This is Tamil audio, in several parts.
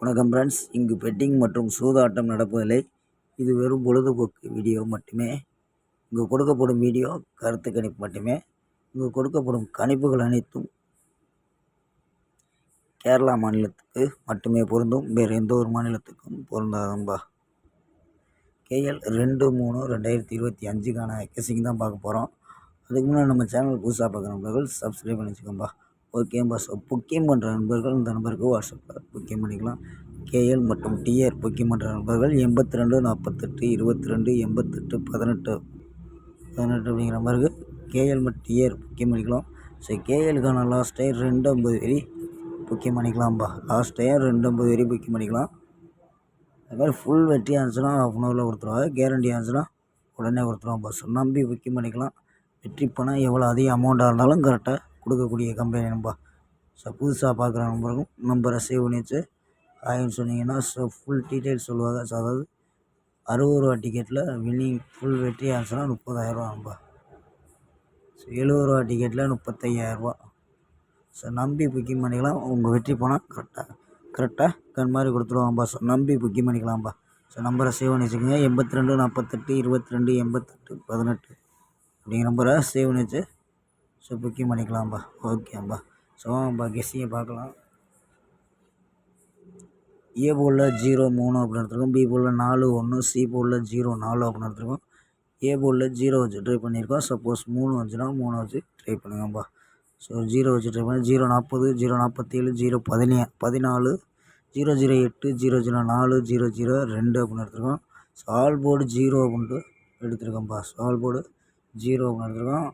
வணக்கம் ஃப்ரெண்ட்ஸ் இங்கு பெட்டிங் மற்றும் சூதாட்டம் நடப்பதில்லை. இது வெறும் பொழுதுபோக்கு வீடியோ மட்டுமே. இங்கு கொடுக்கப்படும் வீடியோ கருத்து கணிப்பு மட்டுமே. இங்கு கொடுக்கப்படும் கணிப்புகள் அனைத்தும் கேரளா மாநிலத்துக்கு மட்டுமே பொருந்தும். வேறு எந்த ஒரு மாநிலத்துக்கும் பொருந்தாதம்பா. கேஎல் ரெண்டு மூணு ரெண்டாயிரத்தி இருபத்தி அஞ்சுக்கான கெஸிங் தான் பார்க்க போகிறோம் அதுக்கு முன்னாடி நம்ம சேனல் புதுசாக பார்க்குற சப்ஸ்கிரைப் பண்ணி வச்சுக்கோம்பா. ஓகே பஸ் புக்கிங் பண்ணுற நண்பர்கள் இந்த நம்பருக்கு வாட்ஸ்அப்பில் புக்கிங் பண்ணிக்கலாம். கேஎல் மற்றும் டிஆர் புக்கிங் பண்ணுற நண்பர்கள் எண்பத்தி ரெண்டு நாற்பத்தெட்டு இருபத்தி ரெண்டு எண்பத்தெட்டு பதினெட்டு பதினெட்டு அப்படிங்கிற நம்பருக்கு கேஎல் மற்றும் டிஆர் புக்கிங் பண்ணிக்கலாம். ஸோ கேஎலுக்கான லாஸ்ட் டைம் ரெண்டு ஐம்பது வரி புக்கிங் பண்ணிக்கலாம்ப்பா லாஸ்ட் டைம் ரெண்டு ஐம்பது வரி புக்கிங் பண்ணிக்கலாம். அது மாதிரி ஃபுல் வெட்டியாக இருந்துச்சுன்னா ஹாஃப் அன் ஹவரில் கொடுத்துருவாங்க கேரண்டியாக இருந்துச்சுன்னா உடனே கொடுத்துருவாங்க பஸ் நம்பி புக்கிங் பண்ணிக்கலாம். வெற்றி பணம் எவ்வளோ அதிக அமௌண்ட்டாக இருந்தாலும் கரெக்டாக கொடுக்கக்கூடிய கம்பெனி நம்ப ஸோ புதுசாக பார்க்குற நம்பருக்கும் நம்பரை சேவ் பண்ணி வச்சு ஆயின்னு சொன்னீங்கன்னா ஸோ ஃபுல் டீட்டெயில்ஸ் சொல்லுவாங்க. ஸோ அதாவது அறுபது ரூபா டிக்கெட்டில் வின்னிங் ஃபுல் வெற்றி ஆச்சுன்னா முப்பதாயிரரூவா நம்ப ஸோ எழுபது ரூபா டிக்கெட்டில் முப்பத்தையாயிரரூவா ஸோ நம்பி புக்கிங் பண்ணிக்கலாம். உங்கள் வெற்றி போனால் கரெக்டாக கரெக்டாக கண் மாதிரி கொடுத்துருவாங்கப்பா ஸோ நம்பி புக்கிங் பண்ணிக்கலாம்ப்பா ஸோ நம்பரை சேவ் பண்ணி வச்சுக்கோங்க. எண்பத்தி ரெண்டு நாற்பத்தெட்டு இருபத்தி ரெண்டு எண்பத்தெட்டு பதினெட்டு அப்படிங்கிற நம்பரை சேவ் பண்ணி வச்சு ஸோ புக்கிங் பண்ணிக்கலாம்ப்பா ஓகேம்பா ஸோ நம்ம கெஸ்ஸிங்கை பார்க்கலாம் ஏ போலில் ஜீரோ மூணு அப்படின்னு எடுத்துருக்கோம். பி போலில் நாலு ஒன்று சி போலில் ஜீரோ நாலு அப்படின்னு எடுத்துருக்கோம். ஏ போலில் ஜீரோ வச்சு ட்ரை பண்ணியிருக்கோம். சப்போஸ் மூணு வந்துச்சுன்னா மூணு வச்சு ட்ரை பண்ணுங்கப்பா ஸோ ஜீரோ வச்சு ட்ரை பண்ணி ஜீரோ நாற்பது ஜீரோ நாற்பத்தேழு ஜீரோ பதினே பதினாலு ஜீரோ ஜீரோ எட்டு ஜீரோ ஜீரோ நாலு ஜீரோ ஜீரோ ரெண்டு அப்படின்னு எடுத்துருக்கோம். ஸோ ஆல் போர்டு ஜீரோ அப்படின்ட்டு எடுத்துருக்கோம்ப்பா ஸோ ஆல் போர்டு ஜீரோ அப்படின்னு எடுத்துருக்கோம்.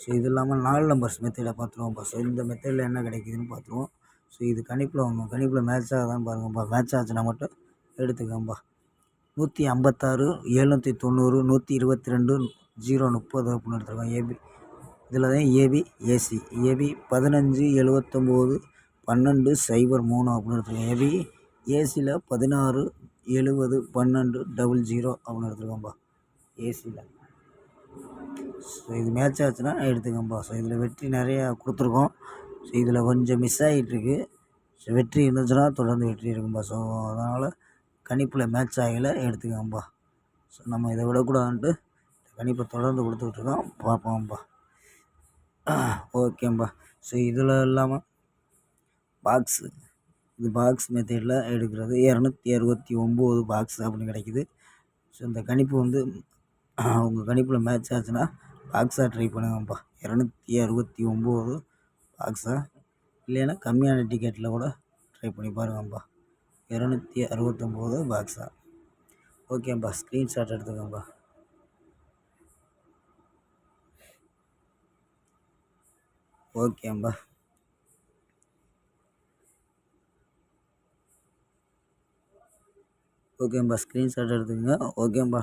ஸோ இது இல்லாமல் நாலு நம்பர்ஸ் மெத்தடை பார்த்துருவோம்ப்பா ஸோ இந்த மெத்தடில் என்ன கிடைக்குதுன்னு பார்த்துருவோம். ஸோ இது கணிப்பில் உங்கள் கணிப்பில் மேட்ச் ஆகுதான்னு பாருங்கப்பா மேட்ச் ஆச்சுன்னா மட்டும் எடுத்துக்கோம்பா நூற்றி ஐம்பத்தாறு எழுநூற்றி தொண்ணூறு நூற்றி இருபத்தி ரெண்டு ஜீரோ முப்பது அப்படின்னு எடுத்துருக்கோம். ஏபி இதில் தான் ஏபி ஏசி ஏபி பதினஞ்சு எழுபத்தொம்போது பன்னெண்டு சைபர் மூணு அப்படின்னு எடுத்துருக்கோம். ஏபி ஏசியில் பதினாறு எழுபது பன்னெண்டு டபுள் ஜீரோ அப்படின்னு எடுத்துருக்கோம்ப்பா ஏசியில் ஸோ இது மேட்ச் ஆச்சுன்னா எடுத்துக்கோம்பா ஸோ இதில் வெற்றி நிறையா கொடுத்துருக்கோம். ஸோ இதில் கொஞ்சம் மிஸ் ஆகிட்டுருக்கு ஸோ வெற்றி இருந்துச்சுன்னா தொடர்ந்து வெற்றி இருக்கும்பா ஸோ அதனால் கணிப்பில் மேட்ச் ஆகலை. எடுத்துக்கோங்கப்பா ஸோ நம்ம இதை விடக்கூடாதுன்ட்டு கணிப்பை தொடர்ந்து கொடுத்துட்ருக்கோம் பார்ப்போம்ப்பா ஓகேம்பா ஸோ ah, இதில் இல்லாமல் பாக்ஸு இது பாக்ஸ் மெத்தடில் எடுக்கிறது. இரநூத்தி அறுபத்தி ஒம்பது பாக்ஸ் அப்படின்னு கிடைக்கிது. ஸோ இந்த கணிப்பு வந்து உங்கள் கணிப்பில் மேட்ச் ஆச்சுன்னா பாக்ஸாக ட்ரை பண்ணுங்கப்பா. இரநூத்தி அறுபத்தி ஒம்பது பாக்ஸா இல்லைன்னா கம்மியான டிக்கெட்டில் கூட ட்ரை பண்ணி பாருங்கப்பா. இரநூத்தி அறுபத்தொம்போது பாக்ஸா ஓகேப்பா ஸ்க்ரீன்ஷாட் எடுத்துக்கோங்கப்பா. ஓகேம்பா ஓகேம்பா ஸ்க்ரீன்ஷாட் எடுத்துக்கோங்க. ஓகேம்பா